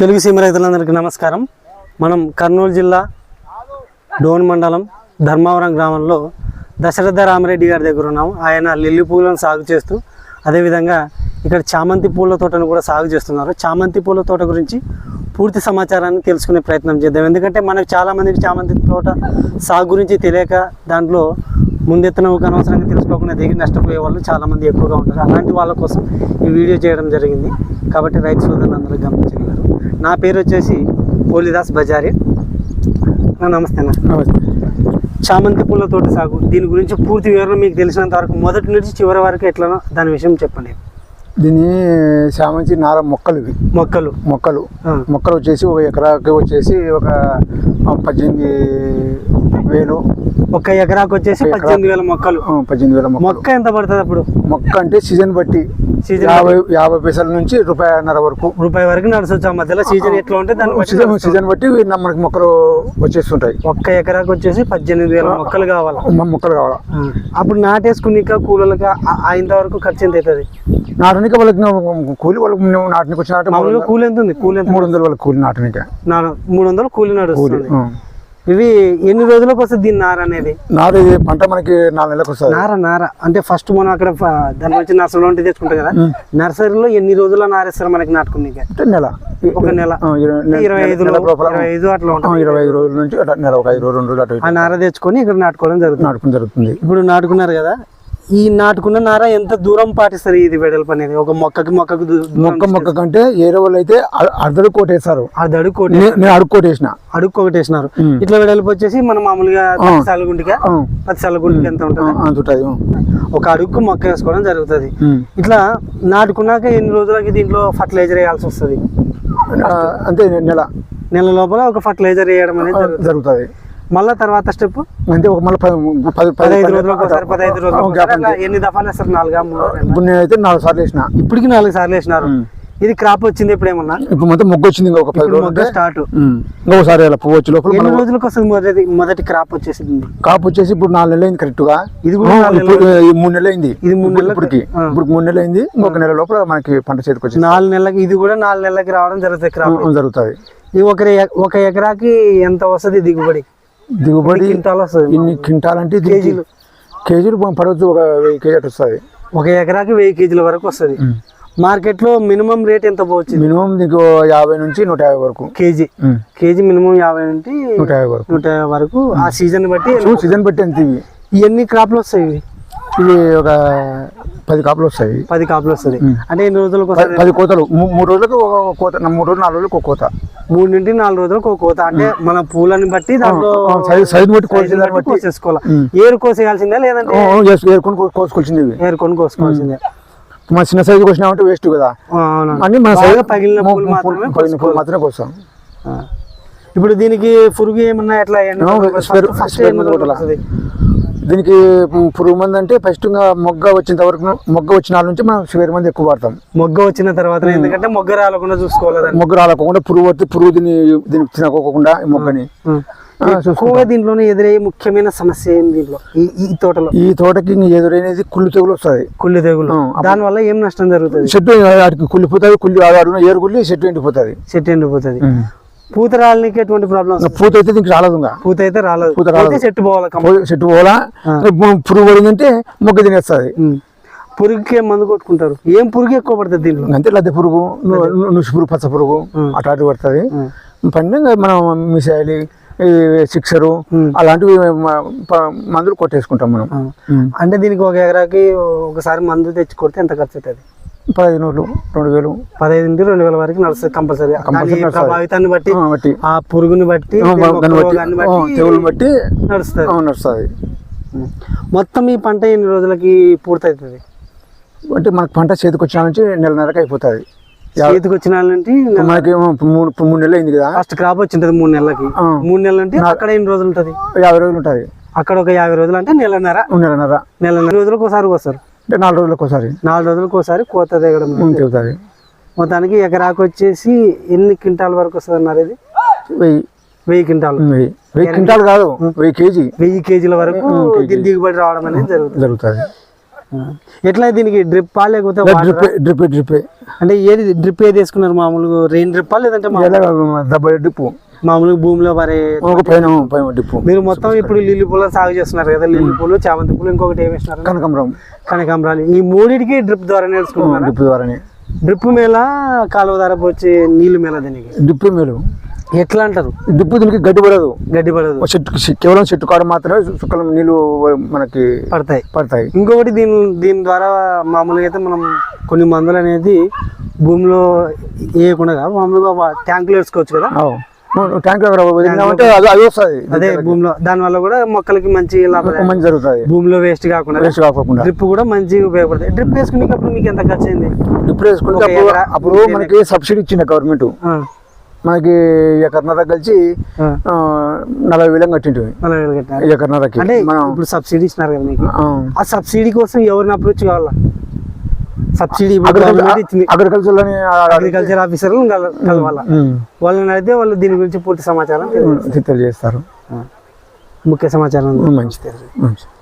తెలుగు సీమ రైతులందరికీ నమస్కారం. మనం కర్నూలు జిల్లా డోన్ మండలం ధర్మవరం గ్రామంలో దశరథ రామరెడ్డి గారి దగ్గర ఉన్నాము. ఆయన లిల్లీ పూలను సాగు చేస్తూ అదేవిధంగా ఇక్కడ చామంతి పూల తోటను కూడా సాగు చేస్తున్నారు. చామంతి పూల తోట గురించి పూర్తి సమాచారాన్ని తెలుసుకునే ప్రయత్నం చేద్దాం. ఎందుకంటే మనకు చాలామందికి చామంతి తోట సాగు గురించి తెలియక దాంట్లో ముందెత్తున ఒక అనవసరంగా తెలుసుకోకుండా దిగి నష్టపోయే వాళ్ళు చాలామంది ఎక్కువగా ఉంటారు. అలాంటి వాళ్ళ కోసం ఈ వీడియో చేయడం జరిగింది. కాబట్టి రైతు సోదరులు అందరూ గమనించగలరు. నా పేరు వచ్చేసి పోలిదాస్ బజారి. నమస్తే అన్న. నమస్తే. చామంతి పూల తోట సాగు దీని గురించి పూర్తి వివరణ మీకు తెలిసినంత వరకు మొదటి నుంచి చివరి వరకు ఎట్లనో దాని విషయం చెప్పండి. దీన్ని చామంతి నార మొక్కలు ఇవి. మొక్కలు. మొక్కలు. మొక్కలు వచ్చేసి ఒక ఎకరాకి వచ్చేసి ఒక పద్దెనిమిది వేలు. ఒక ఎకరాకు వచ్చేసి పద్దెనిమిది వేల మొక్కలు. పద్దెనిమిది వేల మొక్క ఎంత పడుతుంది అప్పుడు? మొక్క అంటే సీజన్ బట్టి సీజన్ యాభై యాభై పైసల నుంచి రూపాయన్నర వరకు. రూపాయి వరకు నడుచొచ్చు ఆ మధ్యలో సీజన్ ఎట్లా ఉంటే బట్టి సీజన్. సీజన్ బట్టి మనకి మొక్కలు వచ్చేస్తుంటాయి. ఒక్క ఎకరాకు వచ్చేసి పద్దెనిమిది వేల మొక్కలు కావాలి? మొక్కలు కావాలా. అప్పుడు నాటేసుకునిక కూలలకి అయినంత వరకు ఖర్చు ఎంత అవుతుంది? నాటనికి వాళ్ళకి కూలి వాళ్ళకి నాటనికి మామూలుగా కూలి ఎంత ఉంది? కూలి ఎంత మూడు వందల వాళ్ళకి కూలి నాటనికి. మూడు వందలు కూలి నడుస్తుంది. ఇవి ఎన్ని రోజులకు వస్తుంది దీని నార అనేది? నారు పంట మనకి నాలుగు నెలలకు వస్తుంది. నార నార. అంటే ఫస్ట్ మనం అక్కడ దాని నుంచి నర్సరీలో ఉంటే తెచ్చుకుంటాం కదా. నర్సరీలో ఎన్ని రోజుల నారేస్తారు మనకి నాటుకునేకి అంటే నెల. ఒక నెల. ఇరవై- ఐదు ఇరవై ఐదు అట్లా ఆ, ఉంటుంది. ఇరవై ఐదు రోజుల నుంచి నెల ఒక ఐదు రోజులు రెండు రోజులు ఆ నార తెచ్చుకొని ఇక్కడ నాటుకోవడం జరుగుతుంది. నాటుకుని జరుగుతుంది. ఇప్పుడు నాటుకున్నారు కదా ఈ నాటుకున్న నార ఎంత దూరం పాటిస్తారు ఇది వెడల్పు అనేది? ఒక మొక్కకి మొక్కకు మొక్క మొక్క కంటే ఏరే వాళ్ళు అయితే అర్ధడు కోటేస్తారు. అడుగు కోటి నేను అడుగు కోటేసిన. అడుగు ఉం. ఇట్లా వెడల్పు వచ్చేసి మనం మామూలుగా సాలగుంటిగా పది సాలగుంటికి ఎంత ఉంటుంది? అంత ఉంటుంది ఒక అడుగుకు మొక్క వేసుకోవడం జరుగుతుంది. ఇట్లా నాటుకున్నాక ఎన్ని రోజులకి దీంట్లో ఫర్టిలైజర్ వేయాల్సి వస్తుంది? అంతే నెల. నెల లోపల ఒక ఫర్టిలైజర్ వేయడం అనేది జరుగుతుంది. మళ్ళా తర్వాత స్టెప్ అంతే ఒక మళ్ళీ పది పది పదహైదు రోజులకు ఒకసారి పదహైదు ఒకసారి అంతే. ఎన్ని దఫాలు వేస్తారు? నాలుగా మూడు ఇప్పుడు నేనైతే నాలుగు సార్లు వేసిన. ఇప్పటికి నాలుగు సార్లు వేసినారు. ఇది క్రాప్ వచ్చింది ఇప్పుడు ఏమన్నా ఇప్పుడు మొత్తం మొగ్గు వచ్చింది ఒక పది రోజులు స్టార్ట్. ఇంకొకసారి పువ్వు వచ్చే లోపల ఎన్ని మనం రోజులకు వస్తుంది మొదటి మొదటి క్రాప్ వచ్చేసింది? కాపు వచ్చేసి ఇప్పుడు నాలుగు నెలలు అయింది కరెక్ట్గా. ఇది కూడా మూడు నెలలు అయింది. ఇది మూడు నెలలకు- ఇప్పటికి. ఇప్పుడు మూడు నెలలు అయింది. ఇంకొక నెల లోపల మనకి పంట చేతికి వచ్చింది నాలుగు నెలలకి ఇది కూడా నాలుగు నెలలకి రావడం జరుగుతుంది క్రాప్ జరుగుతుంది. ఇది ఒక ఒక ఎకరాకి ఎంత వస్తుంది దిగుబడి? దిగుబడి క్వింటాల్ వస్తుంది ఇన్ని క్వింటాలంటే దీనికి కేజీలు. కేజీలు పడవచ్చు ఒక వెయ్యి కేజీ అటు వస్తుంది ఒక ఎకరాకి వెయ్యి కేజీల వరకు వస్తుంది. మార్కెట్లో మినిమం రేట్ ఎంత పోవచ్చు మినిమం దీనికి యాభై నుంచి నూట యాభై వరకు. కేజీ. కేజీ మినిమం యాభై నుండి నూట యాభై వరకు. నూట యాభై వరకు. ఆ సీజన్ బట్టి సీజన్ బట్టి ఎంత ఇవి? ఎన్ని క్రాప్లు వస్తాయి ఇవి ఒక పది కాపులు వస్తాయి. పది కాపులు వస్తుంది. అంటే ఎన్ని రోజులకు పది కోతలు. మూడు రోజులకు ఒక కోత మూడు రోజులు నాలుగు రోజులకు ఒక కోత. మూడు నుండి నాలుగు రోజులకు ఒక కోత. అంటే మన పూలని బట్టి దాంట్లో సైజ్ బట్టి కోసిన కోసేసుకోవాలి. ఏరు కోసేయాల్సిందే లేదంటే ఏరుకొని కో- కోసుకొచ్చింది ఇవి. ఏరుకొని కోసుకోవాల్సిందే. మన చిన్న సైజు కోసినామంటే వేస్ట్ కదా. అన్ని మన సైజు పగిలిన పూలు మాత్రమే మాత్రమే కోస్తాం. ఇప్పుడు దీనికి పురుగు ఏమన్నా ఎట్లా? ఫస్ట్ దీనికి పురుగు మంది అంటే ఫస్ట్ ఇంకా మొగ్గ వచ్చేంత వరకు మొగ్గ వచ్చిన నుంచి మనం స్వేర్ మంది ఎక్కువ వాడతాం. మొగ్గ వచ్చిన తర్వాత ఎందుకంటే మొగ్గ రాలకుండా చూసుకోవాలి. మొగ్గ రాలకుండా పురుగు పురుగు దీన్ని దీనికి తినకోకుండా మొగ్గని. ఎక్కువగా దీంట్లోనే ఎదురయ్యే ముఖ్యమైన సమస్య ఏంది దీంట్లో? ఈ తోటలో? ఈ తోటకి ఎదురైనది కుళ్ళు తెగులు వస్తుంది. కుళ్ళు తెగులు. దాని వల్ల ఏం నష్టం జరుగుతుంది? చెట్టు కుళ్ళిపోతుంది కుళ్ళి ఏరు కుళ్ళి చెట్టు ఎండిపోతుంది. చెట్టు ఎండిపోతుంది. పూత రాలనికి ఎటువంటి ప్రాబ్లమ్స్ ఇంకా పూత అయితే దీనికి రాలదు ఇంకా. పూత అయితే రాలేదు. పూత రాలదు. చెట్టు పోవాలి చెట్టు పోలా పురుగు పడిందంటే మొగ్గ తినేస్తుంది. పురుగుకి ఏం మందు కొట్టుకుంటారు. ఏం పురుగు ఎక్కువ పడుతుంది దీంట్లో అంతే లద్దె పురుగు నుసి పురుగు. పచ్చ పురుగు ఉం. అటాటి పడుతుంది. పండుగ మనం మిసాయిలు ఈ సిక్సరు. అలాంటివి మందులు కొట్టేసుకుంటాం మనం. అంటే దీనికి ఒక ఎకరాకి ఒకసారి మందు తెచ్చి కొడితే ఎంత ఖర్చు అవుతుంది? పదహైదు నూరు రెండు వేలు. పదహైదు నుండి రెండు వేల వరకు నడుస్తుంది కంపల్సరీ. ప్రభావితాన్ని బట్టి ఆ, బట్టి. ఆ పురుగుని బట్టి బట్టి తెగులు నడుస్తుంది. నడుస్తుంది. మొత్తం ఈ పంట ఎన్ని రోజులకి పూర్తవుతుంది? అంటే మనకు పంట చేతికి వచ్చిన నుంచి నెలన్నరకు అయిపోతుంది. చేతికి వచ్చిన నుండి మనకి మూడు మూడు నెలలు అయింది కదా. ఫస్ట్ క్రాప్ వచ్చింటది మూడు నెలలకి. మూడు నెలలు అంటే అక్కడ ఎన్ని రోజులు ఉంటుంది? యాభై రోజులు ఉంటుంది. అక్కడ ఒక యాభై రోజులు అంటే నెలన్నర. నెలన్నర. నెలన్నర రోజులకు ఒకసారి కోస్తారు అంటే నాలుగు రోజులకు ఒకసారి. నాలుగు రోజులకు ఒకసారి కోత దిగడం తెగుతుంది మొత్తానికి ఎకరాకు వచ్చేసి ఎన్ని క్వింటాల్ వరకు వస్తుంది అన్నారు ఇది? వెయ్యి. వెయ్యి క్వింటాల్. వెయ్యి. వెయ్యి క్వింటాల్ కాదు వెయ్యి కేజీ. వెయ్యి కేజీల వరకు దీని దిగుబడి రావడం అనేది జరుగుతుంది. జరుగుతుంది. ఎట్లా దీనికి డ్రిప్ లేకపోతే డ్రిప్? డ్రిప్ డ్రిప్ అంటే ఏది డ్రిప్ ఏది వేసుకున్నారు మామూలుగా? రెయిన్ డ్రిప్పా లేదంటే డబ్బల్ డ్రిప్ మామూలుగా భూమిలో మరి ఒక పైన పైన డ్రిప్ మీరు మొత్తం ఇప్పుడు లిల్లీ పూల సాగు చేస్తున్నారు కదా లిల్లీ పూలు చామంతి పూలు ఇంకొకటి ఏమి వేసినారు కనకంబరం కనకాంబరాలు ఈ మూడింటికి డ్రిప్ ద్వారా నేర్చుకుంటున్నారు డ్రిప్ ద్వారానే డ్రిప్ మేళ కాలువ ద్వారా వచ్చే నీళ్ళు మేళ దీనికి డ్రిప్ మేలు ఎట్లా అంటారు డ్రిప్ దీనికి గడ్డి పడదు గడ్డి పడదు చెట్టు కేవలం చెట్టు కాడ మాత్రమే సుక్కలం నీళ్ళు మనకి పడతాయి పడతాయి ఇంకొకటి దీని దీని ద్వారా మామూలుగా అయితే మనం కొన్ని మందులు అనేది భూమిలో వేయకుండా మామూలుగా ట్యాంకులో వేసుకోవచ్చు కదా ట్యాంక్ వదిలినామంటే అది అది వస్తుంది. అదే భూమిలో దాని వల్ల కూడా మొక్కలకి మంచి లాభం మంచి జరుగుతుంది భూమిలో వేస్ట్ కాకుండా వేస్ట్ కాకుండా డ్రిప్ కూడా మంచి ఉపయోగపడుతుంది డ్రిప్ వేసుకునేటప్పుడు మీకు ఎంత ఖర్చు అయింది? డ్రిప్ వేసుకుంటే ఒక అప్పుడు మనకి సబ్సిడీ ఇచ్చింది గవర్నమెంట్ మనకి ఎకర్నర కలిసి నలభై వేలం కట్టింటివి. నలభై వేలు కట్టారు. ఎకర్నరకి అంటే ఇప్పుడు సబ్సిడీ ఇస్తున్నారు కదా మీకు. ఆ. సబ్సిడీ కోసం ఎవరిని అప్రోచ్ కావాలా? సబ్సిడీ అగ్రికల్చర్ అగ్రికల్చర్లోని అగ్రికల్చర్ ఆఫీసర్ కలవాలా? వాళ్ళని అడిగితే వాళ్ళు దీని గురించి పూర్తి సమాచారం. తెలియజేస్తారు ముఖ్య సమాచారం మంచిది. మంచిది.